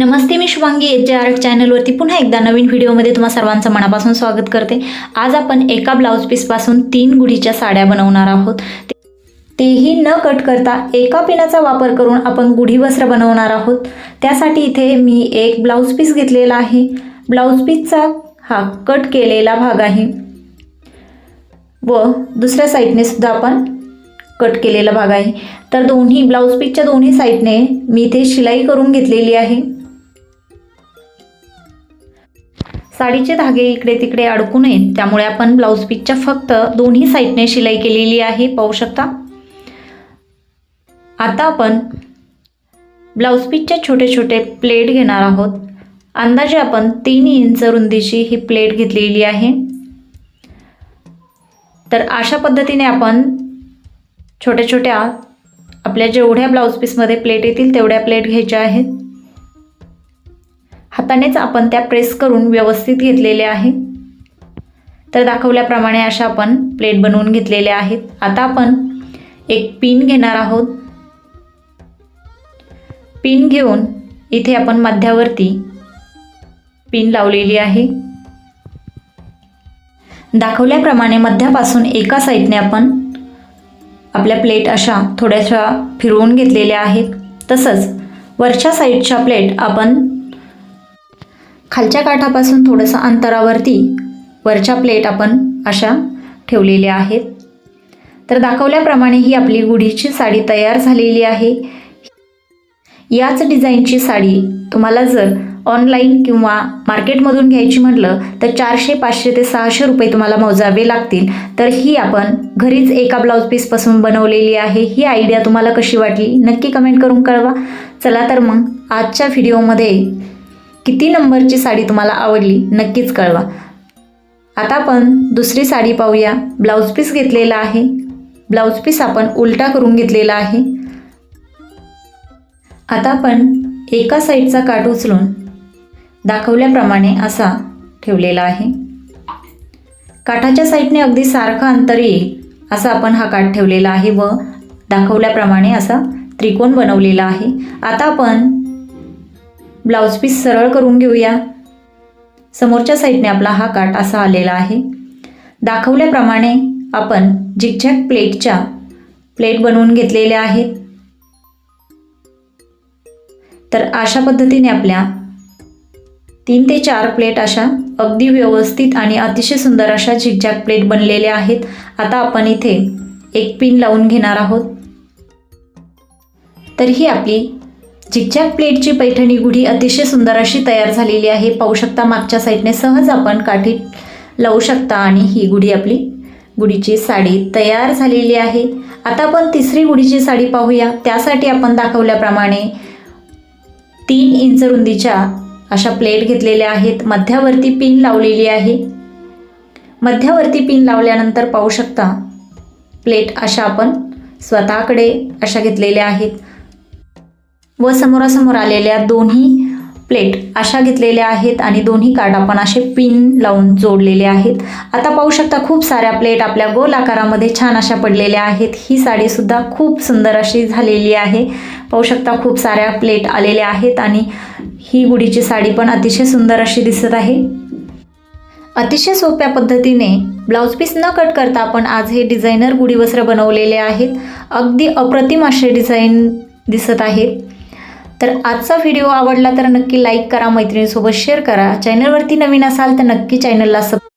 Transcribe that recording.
नमस्ते मी Shubhangi H J R चॅनलवरती पुन्हा एकदा नवीन व्हिडिओमध्ये तुम्हा सर्वांचं मनापासून स्वागत करते. आज आपण एका ब्लाऊज पीसपासून तीन गुढीच्या साड्या बनवणार आहोत. तेही न कट करता एका पिनाचा वापर करून आपण गुढी वस्त्र बनवणार आहोत. त्यासाठी इथे मी एक ब्लाऊज पीस घेतलेला आहे. ब्लाऊज पीसचा हा कट केलेला भाग आहे. व दुसऱ्या साईडने सुद्धा आपण कट केलेला भाग आहे. तर दोन्ही ब्लाऊज पीसच्या दोन्ही साईडने मी इथे शिलाई करून घेतलेली आहे. साडीचे धागे इकडे तिकडे अडकू नयेत. त्यामुळे आपण ब्लाऊज पीसच्या फक्त दोन्ही साईडने शिलाई केलेली आहे. पाहू शकता. आता आपण ब्लाऊज पीसच्या छोटे छोटे प्लेट घेणार आहोत. अंदाजे आपण तीन इंच रुंदीची ही प्लेट घेतलेली आहे. तर अशा पद्धतीने आपण छोट्या छोट्या आपल्या जेवढ्या ब्लाऊज पीसमध्ये प्लेट येतील तेवढ्या प्लेट घ्यायच्या आहेत. हातानेच आपण त्या प्रेस करून व्यवस्थित घेतलेल्या आहे. तर दाखवल्याप्रमाणे अशा आपण प्लेट बनवून घेतलेल्या आहेत. आता आपण एक पिन घेणार आहोत. पिन घेऊन इथे आपण मध्यावरती पिन लावलेली आहे. दाखवल्याप्रमाणे मध्यापासून एका साईडने आपण आपल्या प्लेट अशा थोड्याशा फिरवून घेतलेल्या आहेत. तसंच वरच्या साईडच्या प्लेट आपण खालच्या काठापासून थोडंसं अंतरावरती वरच्या प्लेट आपण अशा ठेवलेल्या आहेत. तर दाखवल्याप्रमाणे ही आपली गुढीची साडी तयार झालेली आहे. याच डिझाईनची साडी तुम्हाला जर ऑनलाईन किंवा मार्केटमधून घ्यायची म्हटलं तर चारशे पाचशे ते सहाशे रुपये तुम्हाला मोजावे लागतील. तर ही आपण घरीच एका ब्लाऊज पीसपासून बनवलेली आहे. ही आयडिया तुम्हाला कशी वाटली नक्की कमेंट करून कळवा. चला तर मग आजच्या व्हिडिओमध्ये किती नंबरची साडी तुम्हाला आवडली नक्कीच कळवा. आता आपण दुसरी साडी पाहूया. ब्लाऊज पीस घेतलेला आहे. ब्लाऊज पीस आपण उलटा करून घेतलेला आहे. आता आपण एका साईडचा काठ उचलून दाखवल्याप्रमाणे असा ठेवलेला आहे. काठाच्या साईडने अगदी सारखं अंतर येईल असा आपण हा काठ ठेवलेला आहे व दाखवल्याप्रमाणे असा त्रिकोण बनवलेला आहे. आता आपण ब्लाऊज पीस सरळ करून घेऊया. समोरच्या साईडने आपला हा काठ असा आलेला आहे. दाखवल्याप्रमाणे आपण झिकझॅक प्लेटच्या प्लेट बनवून घेतलेल्या आहेत. तर अशा पद्धतीने आपल्या तीन ते चार प्लेट अशा अगदी व्यवस्थित आणि अतिशय सुंदर अशा झिकझॅक प्लेट बनलेल्या आहेत. आता आपण इथे एक पिन लावून घेणार आहोत. तर ही आपली झिकझॅक प्लेटची पैठणी गुढी अतिशय सुंदर अशी तयार झालेली आहे. पाहू शकता मागच्या साईडने सहज आपण काठी लावू शकता आणि ही गुढी आपली गुढीची साडी तयार झालेली आहे. आता आपण तिसरी गुढीची साडी पाहूया. त्यासाठी आपण दाखवल्याप्रमाणे तीन इंच रुंदीच्या अशा प्लेट घेतलेल्या आहेत. मध्यावरती पिन लावलेली आहे. मध्यावरती पिन लावल्यानंतर पाहू शकता प्लेट अशा आपण स्वतःकडे अशा घेतलेल्या आहेत. व समोरासमोर आलेल्या दोन्ही प्लेट अशा घेतलेल्या आहेत आणि दोन्ही कार्ड आपण असे पिन लावून जोडलेले आहेत. आता पाहू शकता खूप साऱ्या प्लेट आपल्या गोल आकारामध्ये छान अशा पडलेल्या आहेत. ही साडीसुद्धा खूप सुंदर अशी झालेली आहे. पाहू शकता खूप साऱ्या प्लेट आलेल्या आहेत आणि ही गुढीची साडी पण अतिशय सुंदर अशी दिसत आहे. अतिशय सोप्या पद्धतीने ब्लाऊज पीस न कट करता आपण आज हे डिझायनर गुढी वस्त्र बनवलेले आहेत. अगदी अप्रतिम असे डिझाईन दिसत आहेत. तर आजचा व्हिडिओ आवडला तर नक्की लाईक करा मैत्रिणीसोबत शेअर करा. चॅनलवरती नवीन असाल तर नक्की चॅनलला सब